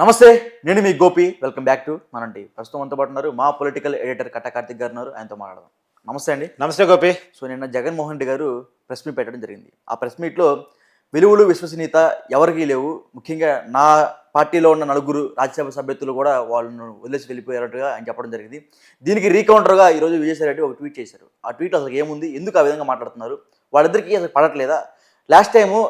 నమస్తే నేను మీ గోపి. వెల్కమ్ బ్యాక్ టు మనంటి ప్రస్తుతం అంతా పాటు ఉన్నారు మా పొలిటికల్ ఎడిటర్ కట్ట కార్తిక్ గారు ఉన్నారు. ఆయనతో మాట్లాడదాం. నమస్తే అండి. నమస్తే గోపి. సో నిన్న జగన్మోహన్ రెడ్డి గారు ప్రెస్ మీట్ పెట్టడం జరిగింది. ఆ ప్రెస్ మీట్లో విలువలు విశ్వసనీయత ఎవరికీ లేవు. ముఖ్యంగా నా పార్టీలో ఉన్న నలుగురు రాజ్యసభ సభ్యత్తులు కూడా వాళ్ళను వదిలేసి వెళ్ళిపోయారట్టుగా ఆయన చెప్పడం జరిగింది. దీనికి రీకౌంటర్గా ఈరోజు విజయసాయి రెడ్డి ఒక ట్వీట్ చేశారు. ఆ ట్వీట్ అసలు ఏముంది? ఎందుకు ఆ విధంగా మాట్లాడుతున్నారు? వాళ్ళిద్దరికీ అసలు పడట్లేదా? లాస్ట్ టైము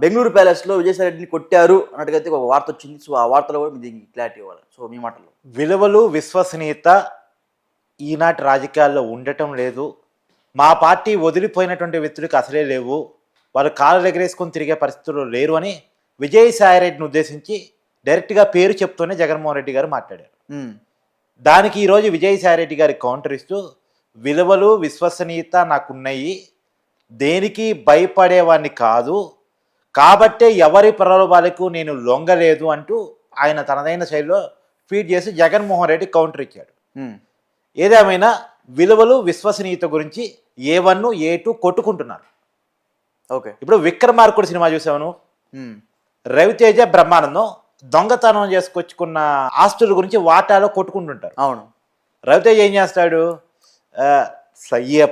బెంగళూరు ప్యాలెస్లో విజయసాయి రెడ్డిని కొట్టారు అన్నట్టుగా ఒక వార్త వచ్చింది. సో ఆ వార్తలో కూడా దీనికి క్లారిటీ ఇవ్వాలి. సో మీ మాటల్లో. విలువలు విశ్వసనీయత ఈనాటి రాజకీయాల్లో ఉండటం లేదు. మా పార్టీ వదిలిపోయినటువంటి వ్యక్తులకు అసలే లేవు. వాళ్ళు కాళ్ళు ఎగరేసుకొని తిరిగే పరిస్థితులు లేరు అని విజయసాయి రెడ్డిని ఉద్దేశించి డైరెక్ట్గా పేరు చెప్తూనే జగన్మోహన్ రెడ్డి గారు మాట్లాడారు. దానికి ఈరోజు విజయసాయి రెడ్డి గారి కౌంటర్ ఇస్తూ విలువలు విశ్వసనీయత నాకున్నాయి. దేనికి భయపడేవాడిని కాదు. కాబట్టే ఎవరి ప్రలోభాలకు నేను లొంగలేదు అంటూ ఆయన తనదైన శైలిలో ట్వీట్ చేసి జగన్మోహన్ రెడ్డి కౌంటర్ ఇచ్చాడు. ఏదేమైనా విలువలు విశ్వసనీయత గురించి ఏ వన్ ఏ టూ కొట్టుకుంటున్నారు. ఓకే. ఇప్పుడు విక్రమార్కుడు సినిమా చూసాను రవితేజ బ్రహ్మానందం దొంగతనం చేసుకొచ్చుకున్న ఆస్తుల గురించి వాటాలో కొట్టుకుంటుంటారు. అవును. రవితేజ ఏం చేస్తాడు?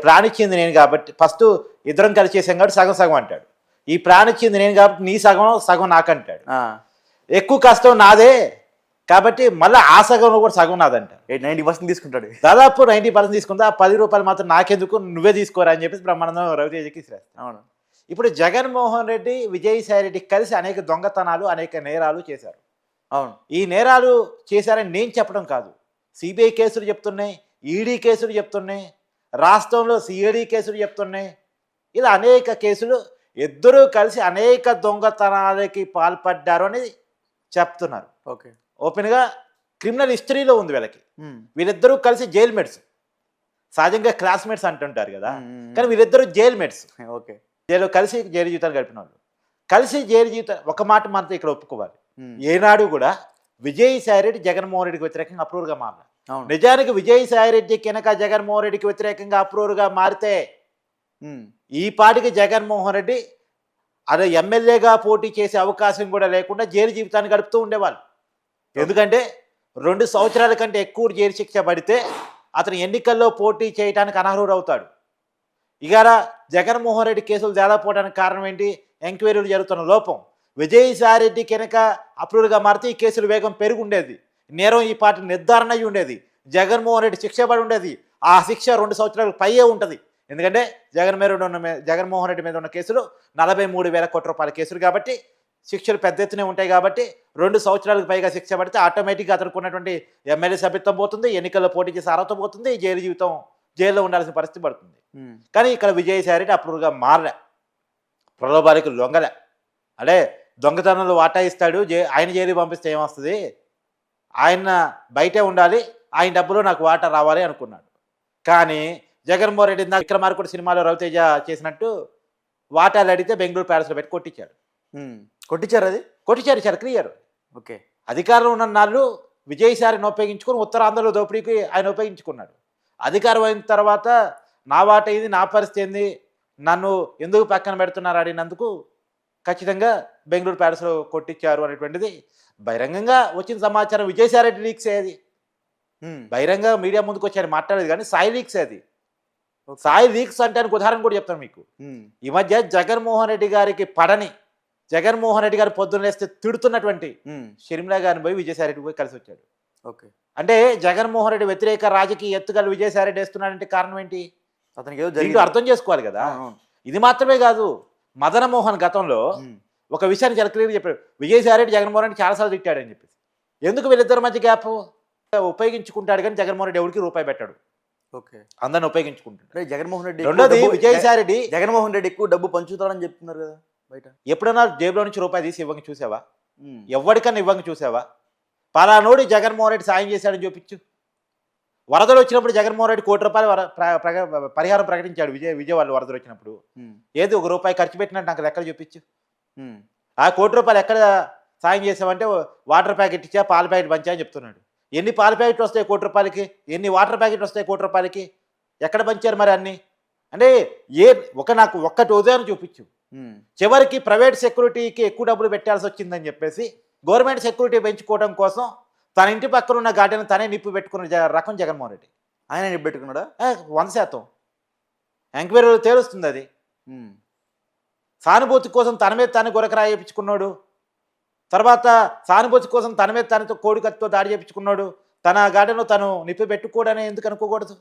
ప్రాణిచ్చింది నేను కాబట్టి ఫస్ట్ ఇద్దరం కలిసి చేసాం కాబట్టి సగం సగం అంటాడు. ఈ ప్రాణిచ్చింది నేను కాబట్టి నీ సగం సగం నాకంటాడు. ఎక్కువ కష్టం నాదే కాబట్టి మళ్ళీ ఆ సగంలో కూడా సగం నాదంటాడు. ఎయిట్ నైంటీ పర్సెంట్ తీసుకుంటాడు. దాదాపు నైంటీ పర్సెంట్ తీసుకుందా ఆ పది రూపాయలు మాత్రం నాకెందుకు నువ్వే తీసుకోరా అని చెప్పేసి బ్రహ్మానందం రవితేజకి అవును. ఇప్పుడు జగన్మోహన్ రెడ్డి విజయసాయి రెడ్డి కలిసి అనేక దొంగతనాలు అనేక నేరాలు చేశారు. అవును. ఈ నేరాలు చేశారని నేను చెప్పడం కాదు. సిబిఐ కేసులు చెప్తున్నాయి ఈడీ కేసులు చెప్తున్నాయి రాష్ట్రంలో సిఐడి కేసులు చెప్తున్నాయి. ఇలా అనేక కేసులు ఇద్దరూ కలిసి అనేక దొంగతనాలకి పాల్పడ్డారు అని చెప్తున్నారు. ఓకే. ఓపెన్గా క్రిమినల్ హిస్టరీలో ఉంది వీళ్ళకి. వీళ్ళిద్దరూ కలిసి జైల్ మేట్స్ సహజంగా క్లాస్మేట్స్ అంటుంటారు కదా. కానీ వీళ్ళిద్దరూ జైల్ మేట్స్ ఓకే. జైలు కలిసి జైలు జీవితాలు గడిపిన వాళ్ళు. కలిసి జైలు జీవితం ఒక మాట మాత్రం ఇక్కడ ఒప్పుకోవాలి. ఏనాడు కూడా విజయసాయి రెడ్డి జగన్మోహన్ రెడ్డికి వ్యతిరేకంగా అప్రూవర్గా మారలేదు నిజానికి విజయసాయి రెడ్డి కనుక జగన్మోహన్ రెడ్డికి వ్యతిరేకంగా అప్రూవర్గా మారితే ఈ పాటికి జగన్మోహన్ రెడ్డి అదే ఎమ్మెల్యేగా పోటీ చేసే అవకాశం కూడా లేకుండా జైలు జీవితాన్ని గడుపుతూ ఉండేవాళ్ళు. ఎందుకంటే రెండు సంవత్సరాల కంటే ఎక్కువ జైలు శిక్ష పడితే అతను ఎన్నికల్లో పోటీ చేయడానికి అనర్హుడు అవుతాడు ఇగాల జగన్మోహన్ రెడ్డి కేసులు తేడాపోవడానికి కారణం ఏంటి? ఎంక్వైరీలు జరుగుతున్న లోపం. విజయసాయి రెడ్డి కనుక అప్రూవ్గా మారితే ఈ కేసులు వేగం పెరిగి ఉండేది నేరం ఈ పార్టీ నిర్ధారణ అయి ఉండేది. జగన్మోహన్ రెడ్డి శిక్ష పడి ఉండేది. ఆ శిక్ష రెండు సంవత్సరాలకు పైయే ఉంటుంది. ఎందుకంటే జగన్ మీద ఉన్న జగన్మోహన్ రెడ్డి మీద ఉన్న కేసులు నలభై మూడు వేల కోట్ల రూపాయల కేసులు కాబట్టి శిక్షలు పెద్ద ఎత్తునే ఉంటాయి కాబట్టి రెండు సంవత్సరాలకు పైగా శిక్ష పడితే ఆటోమేటిక్గా అతనికి ఉన్నటువంటి ఎమ్మెల్యే సభ్యత్వం పోతుంది ఎన్నికల్లో పోటీ చేసే అర్హత పోతుంది జైలు జీవితం జైల్లో ఉండాల్సిన పరిస్థితి పడుతుంది. కానీ ఇక్కడ విజయసాయి అప్రూవ్గా మారలే. ప్రలోభానికి లొంగలే. అంటే దొంగతనంలో వాటా ఇస్తాడు జై ఆయన జైలు పంపిస్తే ఏమొస్తుంది? ఆయన బయటే ఉండాలి ఆయన డబ్బులో నాకు వాటా రావాలి అనుకున్నాడు. కానీ జగన్మోహన్ రెడ్డి ఇందాక విక్రమార్కుడు సినిమాలో రవితేజ చేసినట్టు వాటాలు అడిగితే బెంగళూరు ప్యాలెస్లో పెట్టి కొట్టించాడు. కొట్టించారు అది? కొట్టించారు చాలా క్లియర్. ఓకే. అధికారంలో ఉన్న నాళ్ళు విజయసాయిని ఉపయోగించుకొని ఉత్తరాంధ్రలో దోపిడీకి ఆయన ఉపయోగించుకున్నాడు. అధికారం అయిన తర్వాత నా వాట ఇది నా పరిస్థితి ఏంది నన్ను ఎందుకు పక్కన పెడుతున్నారు అడిగినందుకు ఖచ్చితంగా బెంగళూరు ప్యాలెస్లో కొట్టించారు అనేటువంటిది బహిరంగంగా వచ్చిన సమాచారం విజయసాయి రెడ్డి లీక్స్ అది. ఉమ్, బహిరంగ మీడియా ముందుకు వచ్చి ఆయన మాట్లాడేది కానీ సాయి లీక్స్ అది. సాయి అంటే ఆయనకు ఉదాహరణ కూడా చెప్తాను మీకు. ఈ మధ్య జగన్మోహన్ రెడ్డి గారికి పడని జగన్మోహన్ రెడ్డి గారు పొద్దున్న లేస్తే తిడుతున్నటువంటి షర్మిలా గారిని పోయి విజయసాయి రెడ్డి పోయి కలిసి వచ్చాడు. ఓకే. అంటే జగన్మోహన్ రెడ్డి వ్యతిరేక రాజకీయ ఎత్తుగల విజయసాయి రెడ్డి వేస్తున్నాడంటే కారణం ఏంటి? అతనికి ఏదో అర్థం చేసుకోవాలి కదా. ఇది మాత్రమే కాదు మదన మోహన్ గతంలో ఒక విషయాన్ని చాలా క్లియర్గా చెప్పాడు. విజయసాయి రెడ్డి జగన్మోహన్ రెడ్డి చాలాసార్లు తిట్టాడని చెప్పేసి. ఎందుకు వీళ్ళిద్దరి మధ్య గ్యాప్? ఉపయోగించుకుంటాడు కానీ జగన్మోహన్ రెడ్డి ఎవరికి రూపాయి పెట్టాడు. అందరిని ఉపయోగించుకుంటాడు అంటే జగన్మోహన్ రెడ్డి రెండోది విజయసాయి రెడ్డి జగన్మోహన్ రెడ్డి ఎక్కువ డబ్బు పంచుతాడని చెప్తున్నారు కదా బయట. ఎప్పుడైనా జేబులో నుంచి రూపాయి తీసి ఇవ్వంగా చూసావా? ఎవరికన్నా ఇవ్వంగా చూసావా? పలానోడి జగన్మోహన్ రెడ్డి సాయం చేశాడని చూపించు. వరదలు వచ్చినప్పుడు జగన్మోహన్ రెడ్డి కోటి రూపాయలు పరిహారం ప్రకటించాడు విజయ విజయవాడ వరదలు వచ్చినప్పుడు. ఏది ఒక రూపాయి ఖర్చు పెట్టినట్టు నాకు లెక్కలు చూపించు. ఆ కోటి రూపాయలు ఎక్కడ సాయం చేసామంటే వాటర్ ప్యాకెట్ ఇచ్చా పాల ప్యాకెట్ పంచా అని చెప్తున్నాడు. ఎన్ని పాల ప్యాకెట్లు వస్తాయి కోటి రూపాయలకి? ఎన్ని వాటర్ ప్యాకెట్లు వస్తాయి కోటి రూపాయలకి? ఎక్కడ పంచారు మరి అన్ని? అంటే ఏ ఒక నాకు ఒక్కటి ఉదయం చూపించు. చివరికి ప్రైవేట్ సెక్యూరిటీకి ఎక్కువ డబ్బులు పెట్టాల్సి వచ్చిందని చెప్పేసి గవర్నమెంట్ సెక్యూరిటీ పెంచుకోవడం కోసం తన ఇంటి పక్కన ఉన్న గార్డెన్ తనే నిప్పు పెట్టుకున్న రకం జగన్మోహన్ రెడ్డి. ఆయన నిలబెట్టుకున్నాడా ఏ, వంద శాతం. ఎంక్వైరీలో తేలుస్తుంది అది. సానుభూతి కోసం తన మీద తాను గొరకరాయి చేయించుకున్నాడు తర్వాత సానుభూతి కోసం తన మీద తనతో కోడి కత్తితో దాడి చేయించుకున్నాడు తన గార్డెన్లో తను నిప్పి పెట్టుకోవడని ఎందుకు అనుకోకూడదు?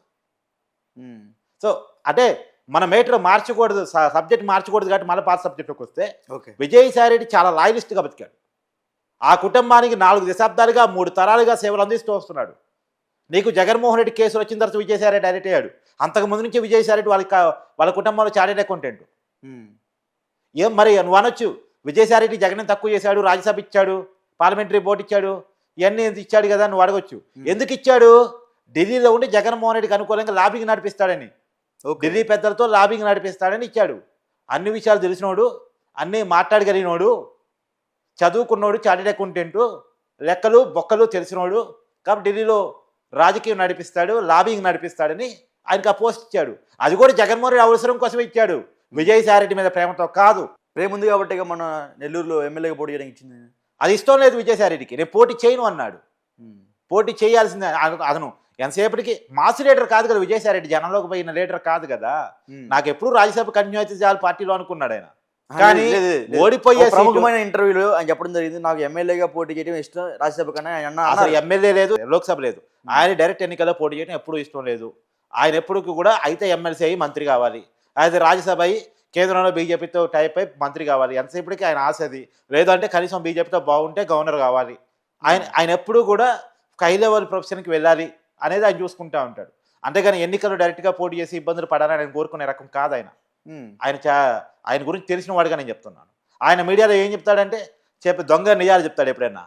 ఉమ్. సో అంటే మన మేటర్ మార్చకూడదు సబ్జెక్ట్ మార్చకూడదు కాబట్టి మళ్ళీ పాత సబ్జెక్ట్కి వస్తే ఓకే. విజయసాయి రెడ్డి చాలా లాయలిస్ట్గా బతికాడు. ఆ కుటుంబానికి నాలుగు దశాబ్దాలుగా మూడు తరాలుగా సేవలు అందిస్తూ వస్తున్నాడు. నీకు జగన్మోహన్ రెడ్డి కేసులు వచ్చిన తర్వాత విజయసాయి రెడ్డి డైరెక్ట్ అయ్యాడు. అంతకు ముందు నుంచి విజయసాయి రెడ్డి వాళ్ళకి కా- వాళ్ళ కుటుంబంలో చార్టెడ్ అకౌంటెంట్. ఉమ్. ఏం మరి నువ్వు అనొచ్చు? విజయసాయి రెడ్డి జగన్ తక్కువ చేశాడు రాజ్యసభ ఇచ్చాడు పార్లమెంటరీ బోర్డు ఇచ్చాడు ఇవన్నీ ఇచ్చాడు కదా నువ్వు అడగొచ్చు. ఎందుకు ఇచ్చాడు? ఢిల్లీలో ఉండి జగన్మోహన్ రెడ్డికి అనుకూలంగా లాబింగ్ నడిపిస్తాడని. ఢిల్లీ పెద్దలతో లాబింగ్ నడిపిస్తాడని ఇచ్చాడు. అన్ని విషయాలు తెలిసినోడు అన్నీ మాట్లాడగలిగినోడు చదువుకున్నోడు చార్టెడ్ అకౌంటెంట్ లెక్కలు బొక్కలు తెలిసినోడు కాబట్టి ఢిల్లీలో రాజకీయం నడిపిస్తాడు లాబింగ్ నడిపిస్తాడని ఆయనకు ఆ పోస్ట్ ఇచ్చాడు. అది కూడా జగన్మోహన్ రెడ్డి అవసరం కోసమే ఇచ్చాడు. విజయసాయి రెడ్డి మీద ప్రేమతో కాదు. ప్రేమ ఉంది కాబట్టి ఇక మన నెల్లూరులో ఎమ్మెల్యేగా పోటీ చేయడానికి ఇచ్చింది. అది ఇష్టం లేదు విజయసాయి రెడ్డికి నేను పోటీ చేయను అన్నాడు. పోటీ చేయాల్సిందే అతను- ఎంతసేపటికి మాస్ లీడర్ కాదు కదా విజయసాయి రెడ్డి జనంలోకి పోయిన లీడర్ కాదు కదా. నాకు ఎప్పుడు రాజ్యసభ కంటిన్యూ అయితే చాలు పార్టీలో అనుకున్నాడు ఆయన. కానీ. ఓడిపోయే ప్రముఖమైన ఇంటర్వ్యూలో ఆయన చెప్పడం జరిగింది. నాకు ఎమ్మెల్యేగా పోటీ చేయడం ఇష్టం. రాజ్యసభ కన్నా ఆయన అన్న- అసలు. ఎమ్మెల్యే లేదు లోక్సభ లేదు. ఆయన డైరెక్ట్ ఎన్నికల్లో పోటీ చేయడం ఎప్పుడూ ఇష్టం లేదు. ఆయన ఎప్పుడు కూడా అయితే ఎమ్మెల్సీ అయ్యి మంత్రి కావాలి. అయితే రాజ్యసభ అయ్యి కేంద్రంలో బీజేపీతో టైప్ అయి మంత్రి కావాలి. ఎంతసేపటికి ఆయన ఆశ అది లేదంటే కనీసం బీజేపీతో బాగుంటే గవర్నర్ కావాలి. ఆయన ఆయన ఎప్పుడూ కూడా హై లెవెల్ ప్రొఫెషన్కి వెళ్ళాలి అనేది ఆయన చూసుకుంటా ఉంటాడు. అంతేగాని ఎన్నికల్లో డైరెక్ట్గా పోటీ చేసి ఇబ్బందులు పడాలని ఆయన కోరుకునే రకం కాదు ఆయన. ఆయన చా ఆయన గురించి తెలిసిన వాడుగా నేను చెప్తున్నాను. ఆయన మీడియాలో ఏం చెప్తాడంటే చెప్పి దొంగ నిజాలు చెప్తాడు ఎప్పుడైనా.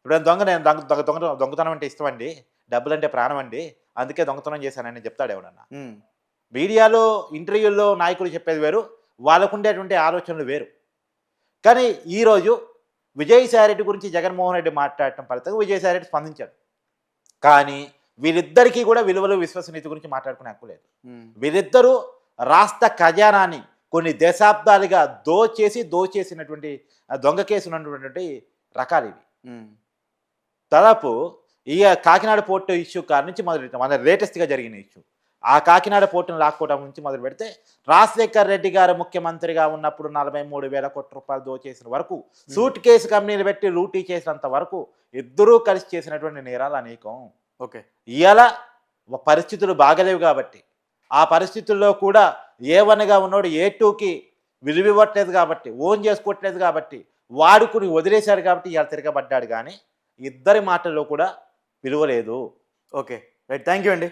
ఎప్పుడైనా దొంగ నేను దొంగ దొంగ దొంగ దొంగతనం అంటే ఇష్టం అండి. డబ్బులు అంటే ప్రాణం అండి. అందుకే దొంగతనం చేశానని చెప్తాడు ఎవడన్నా. మీడియాలో ఇంటర్వ్యూల్లో నాయకులు చెప్పేది వేరు వాళ్ళకు ఉండేటువంటి ఆలోచనలు వేరు. కానీ ఈరోజు విజయసాయి రెడ్డి గురించి జగన్మోహన్ రెడ్డి మాట్లాడటం ఫలితంగా విజయసాయి రెడ్డి స్పందించాడు. కానీ వీళ్ళిద్దరికీ కూడా విలువలు విశ్వసనీయత గురించి మాట్లాడుకునే హక్కు లేదు. వీరిద్దరూ రాష్ట్ర ఖజానాని కొన్ని దశాబ్దాలుగా దోచేసి దోచేసినటువంటి దొంగ కేసు ఉన్నటువంటి రకాలు ఇవి. దాదాపు ఈ కాకినాడ పోర్టు ఇష్యూ కాడి నుంచి మొదలు మన లేటెస్ట్గా జరిగిన ఇష్యూ. ఆ కాకినాడ పోర్టును లాక్కోవడం నుంచి మొదలు పెడితే రాజశేఖర్ రెడ్డి గారు ముఖ్యమంత్రిగా ఉన్నప్పుడు నలభై మూడు వేల కోట్ల రూపాయలు దోచేసిన వరకు సూట్ కేసు కంపెనీలు పెట్టి లూటీ చేసినంత వరకు ఇద్దరూ కలిసి చేసినటువంటి నేరాలు అనేకం. ఓకే. ఇవాళ పరిస్థితులు బాగలేవు కాబట్టి ఆ పరిస్థితుల్లో కూడా ఏ వన్గా ఉన్నోడు ఏ టూకి విలువ ఇవ్వట్లేదు కాబట్టి ఓన్ చేసుకోవట్లేదు కాబట్టి వాడుకుని వదిలేశాడు కాబట్టి ఇవాళ తిరగబడ్డాడు కానీ ఇద్దరి మాటల్లో కూడా విలువ లేదు ఓకే. రైట్. థ్యాంక్ యూ అండి.